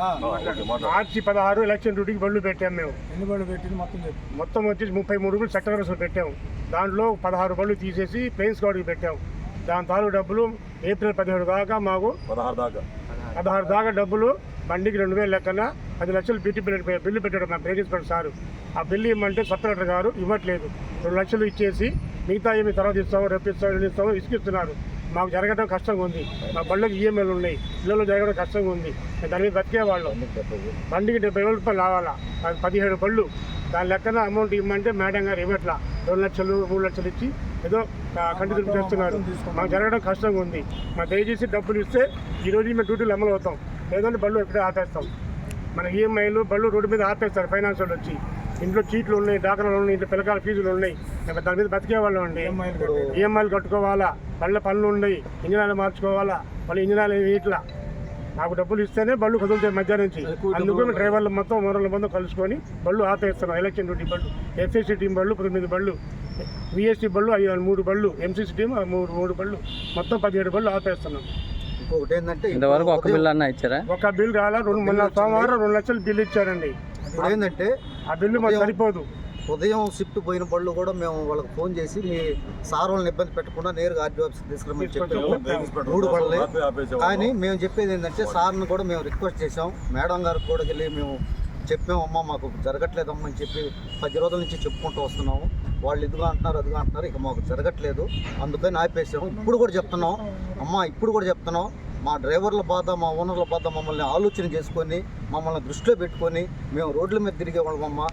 మార్చి పదహారు ఎలక్షన్ డ్యూటీకి బళ్ళు పెట్టాం మేము. ఎన్ని బళ్ళు పెట్టింది? మొత్తం మొత్తం వచ్చేసి ముప్పై మూడు రూపాయలు చట్టవరసలు పెట్టాం. దాంట్లో పదహారు బళ్ళు తీసేసి ప్లేన్స్ గౌడ్కి పెట్టాం. దాని తాలూకు డబ్బులు ఏప్రిల్ పదిహేడు దాకా మాకు పదహారు దాకా. పదహారు దాకా డబ్బులు బండికి రెండు వేలు లెక్కన పది లక్షలు బిల్లు బిల్లు పెట్టాడు మా ప్రిన్సిపల్ సారు. ఆ బిల్లు ఇవ్వమంటే సబ్ కలెక్టర్ గారు ఇవ్వట్లేదు. రెండు లక్షలు ఇచ్చేసి మిగతా ఏమి తర్వాత ఇస్తాము రేపు ఇస్తాము ఇస్తాము ఇసుకిస్తున్నారు. మాకు జరగడం కష్టంగా ఉంది. మా బళ్ళకి ఈఎంఐలు ఉన్నాయి. పిల్లలు జరగడం కష్టంగా ఉంది. దాని మీద బతికేవాళ్ళం బండికి డెబ్బై వేల రూపాయలు రావాలా? పదిహేడు బళ్ళు దాని లెక్కన అమౌంట్ ఇవ్వమంటే మేడం గారు ఇవ్వట్లా. రెండు లక్షలు మూడు లక్షలు ఇచ్చి ఏదో కంటిన్యూ చేస్తున్నారు. మాకు జరగడం కష్టంగా ఉంది. మా దయచేసి డబ్బులు ఇస్తే ఈ రోజు మేము డ్యూటీలు అమలు అవుతాం. లేదంటే బళ్ళు ఎక్కడే ఆపేస్తాం. మన ఈఎంఐలు బళ్ళు రోడ్డు మీద ఆపేస్తారు ఫైనాన్స్ వాళ్ళు వచ్చి. ఇంట్లో చీట్లు ఉన్నాయి డాకరాలు ఉన్నాయి ఇంట్లో పిల్లకాల ఫీజులు ఉన్నాయి. దాని మీద బతికే వాళ్ళం అండి. ఈఎంఐలు కట్టుకోవాలా? బళ్ళ పనులు ఉన్నాయి. ఇంజనాలు మార్చుకోవాలా? వాళ్ళు ఇంజనాలు ఇట్లా. నాకు డబ్బులు ఇస్తేనే బళ్ళు కదులుతాయి మధ్యాహ్నం నుంచి. అందుకు డ్రైవర్లు మొత్తం ఓనర్ల మొత్తం కలుసుకొని బళ్ళు ఆపేస్తున్నాం. ఎలక్షన్ డ్యూటీ బళ్ళు. ఎఫ్ఎస్సీ టీం బళ్ళు తొమ్మిది బళ్ళు. విఎస్టీ బళ్ళు ఐదు మూడు బళ్ళు. ఎంసీసీ టీం మూడు మూడు బళ్ళు. మొత్తం పదిహేడు బళ్ళు ఆపేస్తున్నాం. ఇంకొకటి ఏంటంటే ఇంతవరకు ఒక బిల్ అన్న ఇచ్చారా? ఒక బిల్ రాలా రెండు మొన్న సోమవారం రెండు లక్షలు బిల్లు ఇచ్చారండి. ఇప్పుడు ఏంటంటే ఆ బిల్లు మాకు సరిపోదు. ఉదయం షిఫ్ట్ పోయిన బళ్ళు కూడా మేము వాళ్ళకి ఫోన్ చేసి మీ సార్ వాళ్ళని ఇబ్బంది పెట్టకుండా నేరుగా ఆర్డీ ఆఫీస్కి తీసుకురమని చెప్పాము. మూడు. కానీ మేము చెప్పేది ఏంటంటే సార్ని కూడా మేము రిక్వెస్ట్ చేసాం మేడం గారికి కూడా వెళ్ళి మేము చెప్పామమ్మా మాకు జరగట్లేదమ్మా అని చెప్పి పది రోజుల నుంచి చెప్పుకుంటూ వస్తున్నాము. వాళ్ళు ఇదిగా అంటున్నారు అదిగా అంటున్నారు. ఇక మాకు జరగట్లేదు. అందుకని ఆపేసాము. ఇప్పుడు కూడా చెప్తున్నాం. అమ్మా ఇప్పుడు కూడా చెప్తున్నాం. మా డ్రైవర్ల బాధ మా ఓనర్ల బాధ మమ్మల్ని ఆలోచన చేసుకొని మమ్మల్ని దృష్టిలో పెట్టుకొని మేము రోడ్ల మీద తిరిగే వాళ్ళమమ్మా.